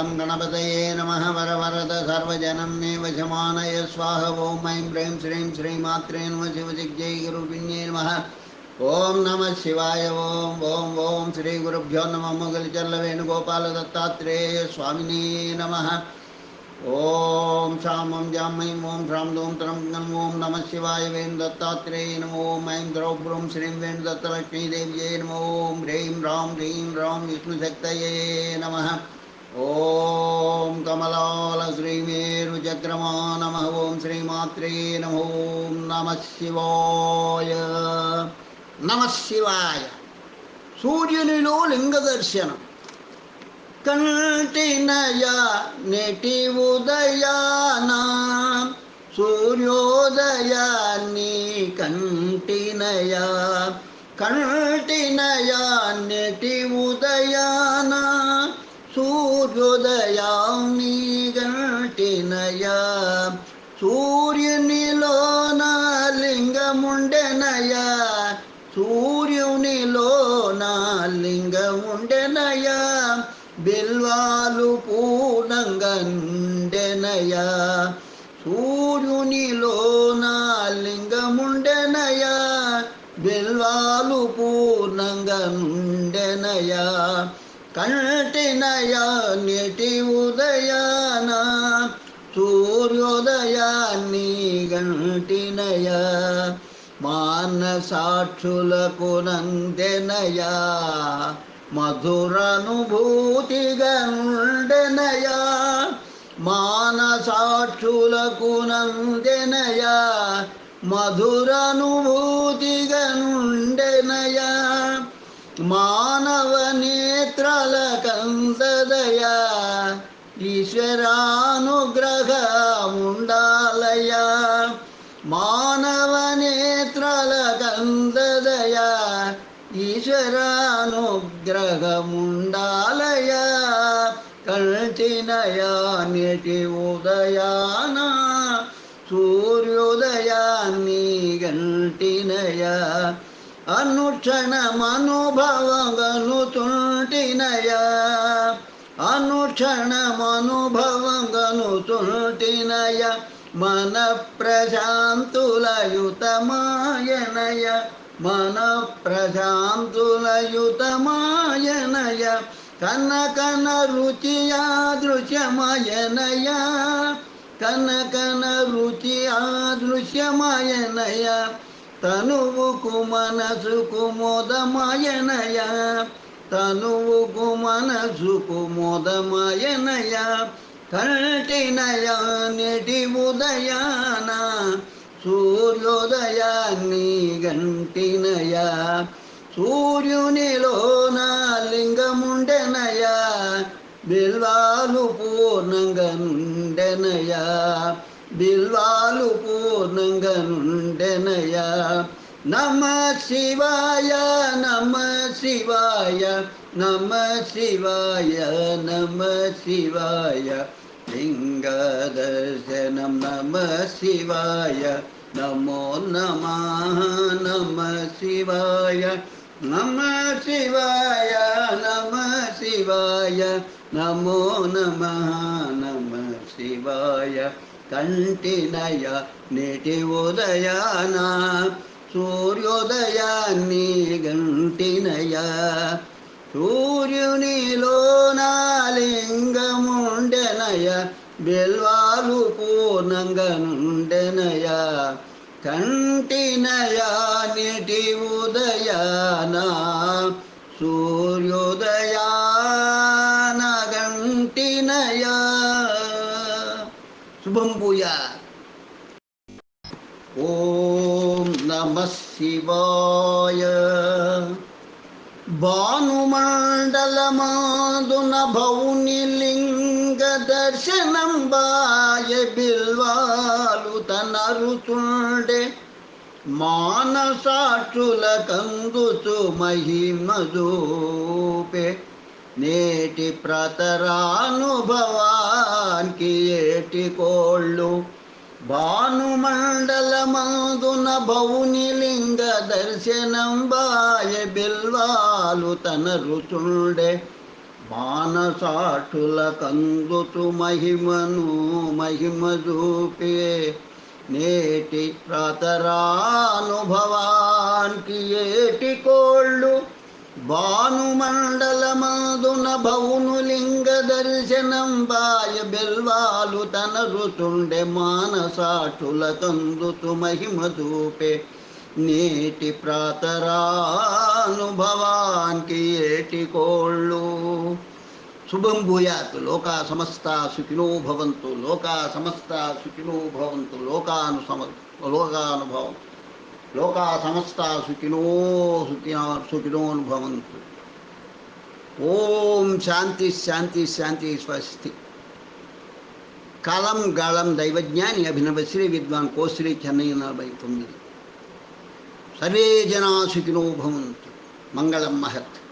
तं गणपतये नमः वरवरद सर्वजनं मे वशमानय स्वाह ॐ ऐं ह्रीं श्रीं श्रीमात्रे नम शिवदिग्जय गुरुपिण्ये नमः ॐ नमः शिवाय ॐ ॐ ॐ श्रीगुरुभ्यो नमः मुगलचल्लवेणुगोपालदत्तात्रेय स्वामिने नमः ॐ शां ॐ जां ॐ श्रां धूं त्रं गं ॐ नमः शिवाय वेणुदत्तात्रेय नमो ॐ ऐं द्रौ श्रीं वेणुदत्तलक्ष्मीदेव्यै नमो ॐ ह्रीं रां ह्रीं रां विष्णुशक्तये नमः ॐ कमलालश्रीमेरुचक्रमा नमः ॐ श्रीमात्रे नमो नमः शिवाय नमः शिवाय சூரியனிலோ லிங்க தரிசனம். கண்டினய நெட்டி உதயானாம் சூரியோதய நீ கண்டினய கண்டினய நெட்டி உதயானாம் కంటినయ నీ నెటి ఉదయాన సూర్యోదయాన్ని గంటినయ సూర్యునిలోన లింగముండెనయ సూర్యునిలో నా లింగముండెనయ బిల్వాలు పూర్ణంగండెనయ సూర్యునిలో నా లింగముండెనయ బిల్వాలు పూర్ణంగనుండెనయ కంటినయ నేటి ఉదయాన సూర్యోదయాన్ని గంటినయా మాన సాక్షులకు నందెనయా మధురనుభూతి గండెనయా మాన సాక్షులకు నందెనయా మధురనుభూతిగా గండెనయా మానవ నేత్రాల కందదయా ఈశ్వరానుగ్రహముండాలయా మానవ నేత్రాల కందదయ ఈశ్వరానుగ్రహముండాలయ కంటినయ నేటి ఉదయాన సూర్యోదయాన్ని ಅನುಕ್ಷಣ ಮನುಭವಂಗನುತುಂಟಿನಯ ಅನುಕ್ಷಣ ಮನುಭವಂಗನುತುಂಟಿನಯ ಮನ ಪ್ರಶಾಂತುಲಯುತ ಮಾಯನಯ ಮನ ಪ್ರಶಾಂತುಲಯುತ ಮಾಯನಯ ಕನಕನ ರುಚಿಯ ದೃಶ್ಯಮಯನಯ ಕನಕನ ರುಚಿಯ ದೃಶ್ಯಮಯನಯ తనువుకు మనసుకు మోదమయనయ. తనువుకు మనసుకు మోదమయనయ. కంటినయ నిటి ఉదయాన. సూర్యోదయాన్ని గంటినయ. సూర్యునిలో నా లింగముండెనయ. బిల్వాలు పూర్ణంగా నుండెనయ. బిల్వాలు పూర్ణంగా నుండెనయ నమ శివాయ నమ శివాయ నమ శివాయ నమ శివాయ లింగదర్శనం నమ శివాయ నమో నమ నమ శివాయ నమ శివాయ నమ శివాయ నమో నమ నమ శివాయ కంటినయ నేటి ఉదయాన సూర్యోదయాన్ని గంటినయ సూర్యునిలో నాలింగముండెనయ బిల్వాలు పూర్ణంగా నుండెనయ. కంటినయ నిటి ఉదయాన సూర్యోదయాన గంటినయా శుభం పూయా ఓం నమ శివాయ. భానుమండలమాదున భౌని లింగ దర్శనం బాయ బిల్వాలు తనరుతుండే. మానసాక్షుల కందుతు మహిమదూపే నేటి ప్రతరానుభవానికి ఏటి కోళ్ళు? భానుమండలమందున భవుని లింగ దర్శనం బాయ బిల్వాలు తన రుచుండే. మానసాఠుల కందుతు మహిమను మహిమ చూపే నేటి ప్రతరానుభవానికి ఏటి కోళ్ళు? భానుమండలమందున భౌనులింగ దర్శనం బాయ బిల్వాలు తన రుతుండె మానసాటుల కందుతు మహిమ దూపే. నేటి ప్రాతరానుభవానికి ఏటి కోళ్ళు? శుభం భూయాత్ లోకా సమస్త సుఖినో భవంతు లోకా సమస్త సుఖినో భవంతు లోకాను సమ లోకానుభవం. लोका समस्ता सुखिनो सुखिनोनुभवन्तु ओम शांति शांति शांति, स्वस्ति। कालम गालम दैवज्ञानी अभिनव श्री विद्वान कोश्री चेन्नई नलभ तुम। सर्वे जना सुखिनो मंगल महत्व